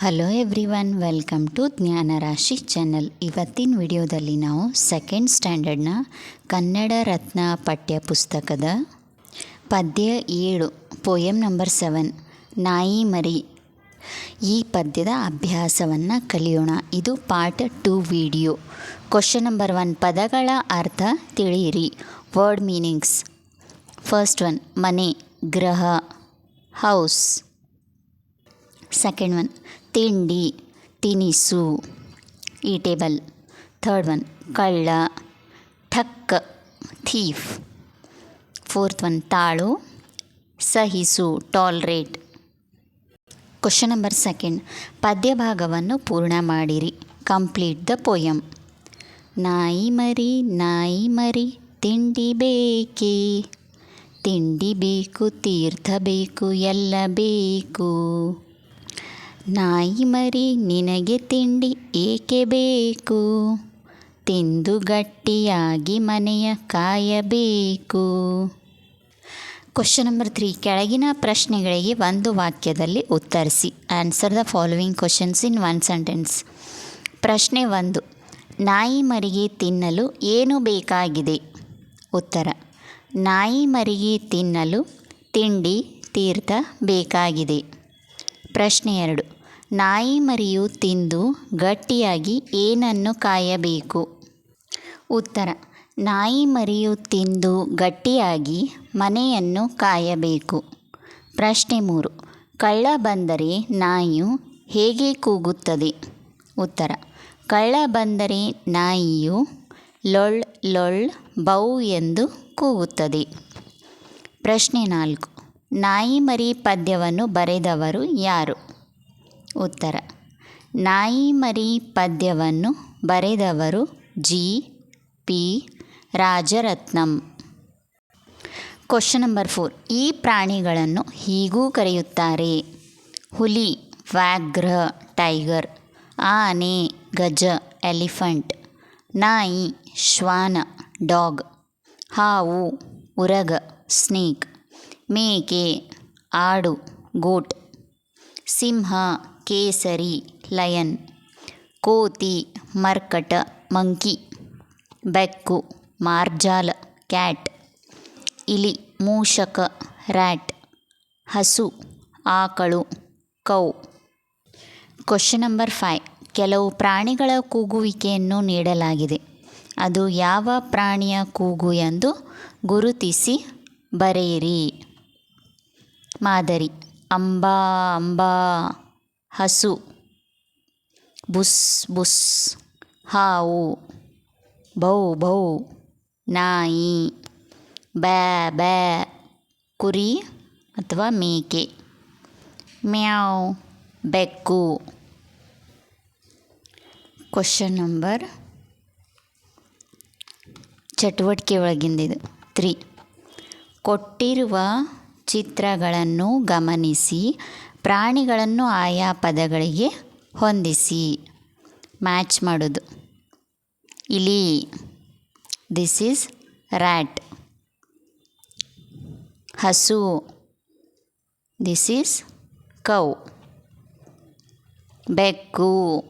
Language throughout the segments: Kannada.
Hello everyone welcome to Jnanarashi channel ಇವತ್ತಿನ ವಿಡಿಯೋದಲ್ಲಿ ನಾವು ಸೆಕೆಂಡ್ ಸ್ಟ್ಯಾಂಡರ್ಡ್ನ ಕನ್ನಡ ರತ್ನ ಪಠ್ಯ ಪುಸ್ತಕದ ಪದ್ಯ ಏಳು ಪೋಯಮ್ ನಂಬರ್ ಸೆವೆನ್ ನಾಯಿ ಮರಿ. ಈ ಪದ್ಯದ ಅಭ್ಯಾಸವನ್ನು ಕಲಿಯೋಣ. ಇದು part two video question number one ಪದಗಳ ಅರ್ಥ ತಿಳಿಯಿರಿ. ವರ್ಡ್ ಮೀನಿಂಗ್ಸ್ ಫಸ್ಟ್ ಒನ್ ಮನೆ, ಗ್ರಹ ಹೌಸ್ ಸೆಕೆಂಡ್ ಒನ್ ತಿಂಡಿ, ತಿನಿಸು. ಟೇಬಲ್. Third one. ಕಳ್ಳ. ಠಕ್ಕ ಥೀಫ್. Fourth one. ತಾಳು. ಸಹಿಸು ಟಾಲ್ರೇಟ್. Question number second. ಪದ್ಯ ಭಾಗವನ್ನು ಪೂರ್ಣ ಮಾಡಿರಿ. ಕಂಪ್ಲೀಟ್ ದ ಪೋಯಮ್ ನಾಯಿ ಮರಿ ನಾಯಿ ಮರಿ, ತಿಂಡಿ ಬೇಕೇ? ತಿಂಡಿ ಬೇಕು, ತೀರ್ಥ ಬೇಕು, ಎಲ್ಲ ಬೇಕು. ನಾಯಿ ಮರಿ ನಿನಗೆ ತಿಂಡಿ ಏಕೆ ಬೇಕು? ತಿಂದು ಗಟ್ಟಿಯಾಗಿ ಮನೆಯ ಕಾಯಬೇಕು. ಕ್ವಶನ್ ನಂಬರ್ ತ್ರೀ ಕೆಳಗಿನ ಪ್ರಶ್ನೆಗಳಿಗೆ ಒಂದು ವಾಕ್ಯದಲ್ಲಿ ಉತ್ತರಿಸಿ. Answer the following questions in one sentence ಪ್ರಶ್ನೆ ಒಂದು. ನಾಯಿ ಮರಿಗೆ ತಿನ್ನಲು ಏನು ಬೇಕಾಗಿದೆ? ಉತ್ತರ. ನಾಯಿ ಮರಿಗೆ ತಿನ್ನಲು ತಿಂಡಿ, ತೀರ್ಥ ಬೇಕಾಗಿದೆ. ಪ್ರಶ್ನೆ ಎರಡು. ನಾಯಿ ಮರಿಯು ತಿಂದು ಗಟ್ಟಿಯಾಗಿ ಏನನ್ನು ಕಾಯಬೇಕು? ಉತ್ತರ. ನಾಯಿ ಮರಿಯು ತಿಂದು ಗಟ್ಟಿಯಾಗಿ ಮನೆಯನ್ನು ಕಾಯಬೇಕು. ಪ್ರಶ್ನೆ ಮೂರು. ಕಳ್ಳ ಬಂದರೆ ನಾಯಿಯು ಹೇಗೆ ಕೂಗುತ್ತದೆ? ಉತ್ತರ. ಕಳ್ಳ ಬಂದರೆ ನಾಯಿಯು ಲೊಳ್ ಲೊಳ್ ಬೌ ಎಂದು ಕೂಗುತ್ತದೆ. ಪ್ರಶ್ನೆ ನಾಲ್ಕು. ನಾಯಿ ಮರಿ ಪದ್ಯವನ್ನು ಬರೆದವರು ಯಾರು? ಉತ್ತರ. ನಾಯಿ ಮರಿ ಪದ್ಯವನ್ನು ಬರೆದವರು G. P. Rajaratnam. Question number four ಈ ಪ್ರಾಣಿಗಳನ್ನು ಹೀಗೂ ಕರೆಯುತ್ತಾರೆ. ಹುಲಿ, ವ್ಯಾಘ್ರ, ಟೈಗರ್, ಆನೆ, ಗಜ, ಎಲಿಫೆಂಟ್, ನಾಯಿ, ಶ್ವಾನ, ಡಾಗ್, ಹಾವು, ಉರಗ, ಸ್ನೇಕ್, ಮೇಕೆ, ಆಡು, ಗೋಟ್, ಸಿಂಹ ಕೇಸರಿ, ಲಯನ್, ಕೋತಿ, ಮರ್ಕಟ, ಮಂಕಿ, ಬೆಕ್ಕು, ಮಾರ್ಜಾಲ, ಕ್ಯಾಟ್, ಇಲಿ, ಮೂಷಕ, ರ್ಯಾಟ್, ಹಸು, ಆಕಳು, ಕೌ. ಕ್ವಶನ್ ನಂಬರ್ ಫೈವ್ ಕೆಲವು ಪ್ರಾಣಿಗಳ ಕೂಗುವಿಕೆಯನ್ನು ನೀಡಲಾಗಿದೆ. ಅದು ಯಾವ ಪ್ರಾಣಿಯ ಕೂಗು ಎಂದು ಗುರುತಿಸಿ ಬರೆಯಿರಿ. ಮಾದರಿ. ಅಂಬಾ ಅಂಬಾ. ಹಸು, ಬುಸ್ ಬುಸ್, ಹಾವು, ಬೌ ಬೌ, ನಾಯಿ, ಬ್ಯಾ ಬ್ಯಾ, ಕುರಿ ಅಥವಾ ಮೇಕೆ. ಮ್ಯಾವ್, ಬೆಕ್ಕು. ಕ್ವಶನ್ ನಂಬರ್ ಚಟುವಟಿಕೆ ಒಳಗಿಂದಿದು ತ್ರೀ ಕೊಟ್ಟಿರುವ ಚಿತ್ರಗಳನ್ನು ಗಮನಿಸಿ. ಪ್ರಾಣಿಗಳನ್ನು ಆಯಾ ಪದಗಳಿಗೆ ಹೊಂದಿಸಿ. ಮ್ಯಾಚ್ ಮಾಡೋದು. ಇಲಿ. ದಿಸ್ ಈಸ್ ರ್ಯಾಟ್ ಹಸು. ದಿಸ್ ಈಸ್ ಕೌ ಬೆಕ್ಕು.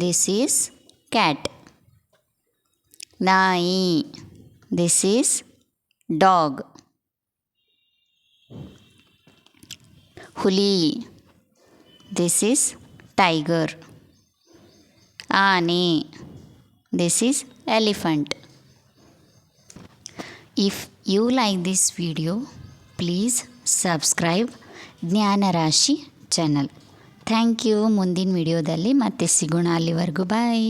ದಿಸ್ ಈಸ್ ಕ್ಯಾಟ್ ನಾಯಿ. ದಿಸ್ ಈಸ್ ಡಾಗ್ ಹುಲಿ. ದಿಸ್ ಈಸ್ ಟೈಗರ್ ಆನೆ. This is elephant if you like this video please subscribe Jnanarashi channel thank you ಮುಂದಿನ ವಿಡಿಯೋದಲ್ಲಿ ಮತ್ತೆ ಸಿಗೋಣ ಅಲ್ಲಿವರೆಗೂ. ಬಾಯ್